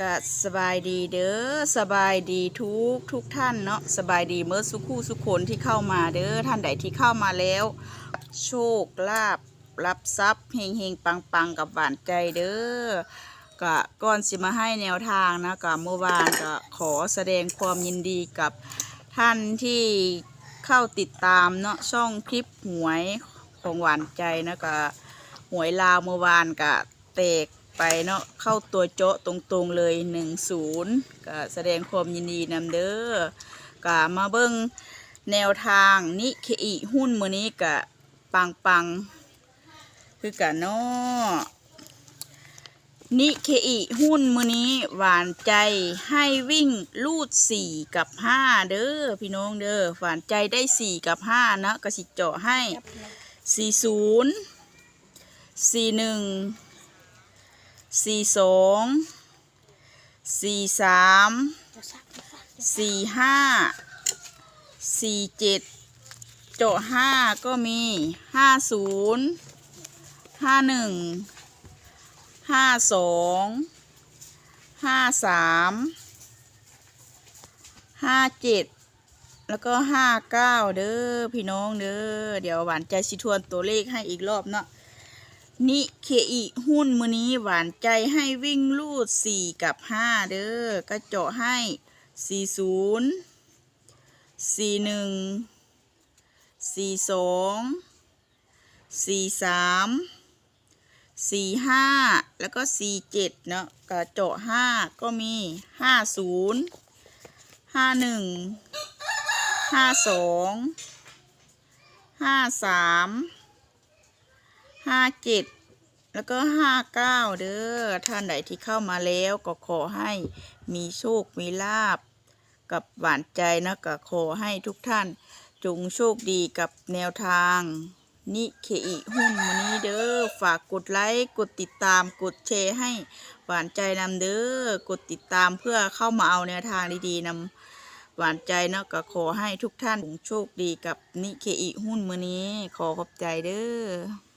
ก็สบายดีเด้อสบายดีทุกทุกท่านเนาะสบายดีเมื่อสุขคู่สุขคนที่เข้ามาเด้อท่านใดที่เข้ามาแล้ว โชคลาภรับทรัพย์เฮงเฮงปังปังกับหวานใจเด้อก็ก่อนสิมาให้แนวทางนะก็เมื่อวานก็ขอแสดงความยินดีกับท่านที่เข้าติดตามเนาะช่องคลิปหวยของหวานใจนะก็หวยลาวเมื่อวานก็แตก ไปเนาะเข้าตัวโจ๊ะตรงๆเลยหนึ่งศูนย์ก็แสดงความยินดีนำเด้อก็มาเบิ่งแนวทางนิเคอิหุ้นมือนี้ก็ปังปังๆคือกันเนาะนิเคอิหุ้นมือนี้หวานใจให้วิ่งลูดสี่กับห้าเด้อพี่น้องเด้อหวานใจได้สี่กับห้านะกระสิเจาะให้สี่ศูนย์ สี่หนึ่งสี่สองสี่สามสี่ห้าสี่เจ็ดเจาะห้าก็มีห้าศูนย์ห้าหนึ่งห้าสองห้าสามห้าเจ็ดแล้วก็ห้าเก้าเด้อพี่น้องเด้อเดี๋ยวหวานใจสิทวนตัวเลขให้อีกรอบเนาะ นิเคอิหุ้นมือนี้หวานใจให้วิ่งลูดสี่กับห้าเด้อก็เจาะให้สี่ศูนย์สี่หนึ่งสี่สองสี่สามสี่ห้าแล้วก็สี่เจ็ดเนาะกระเจาะห้าก็มีห้าศูนย์ ห้าเจ็ดแล้วก็ห้าเก้าเด้อท่านใดที่เข้ามาแล้วก็ขอให้มีโชคมีลาบกับหวานใจนะก็ขอให้ทุกท่านจงโชคดีกับแนวทางนิเคอิหุ้นวันนี้เด้อฝากกดไลค์กดติดตามกดแชร์ให้หวานใจนำเด้อกดติดตามเพื่อเข้ามาเอาแนวทางดีๆนำหวานใจนะก็ขอให้ทุกท่านโชคดีกับนิเคอิหุ้นมือนี้ ขอขอบใจเด้อ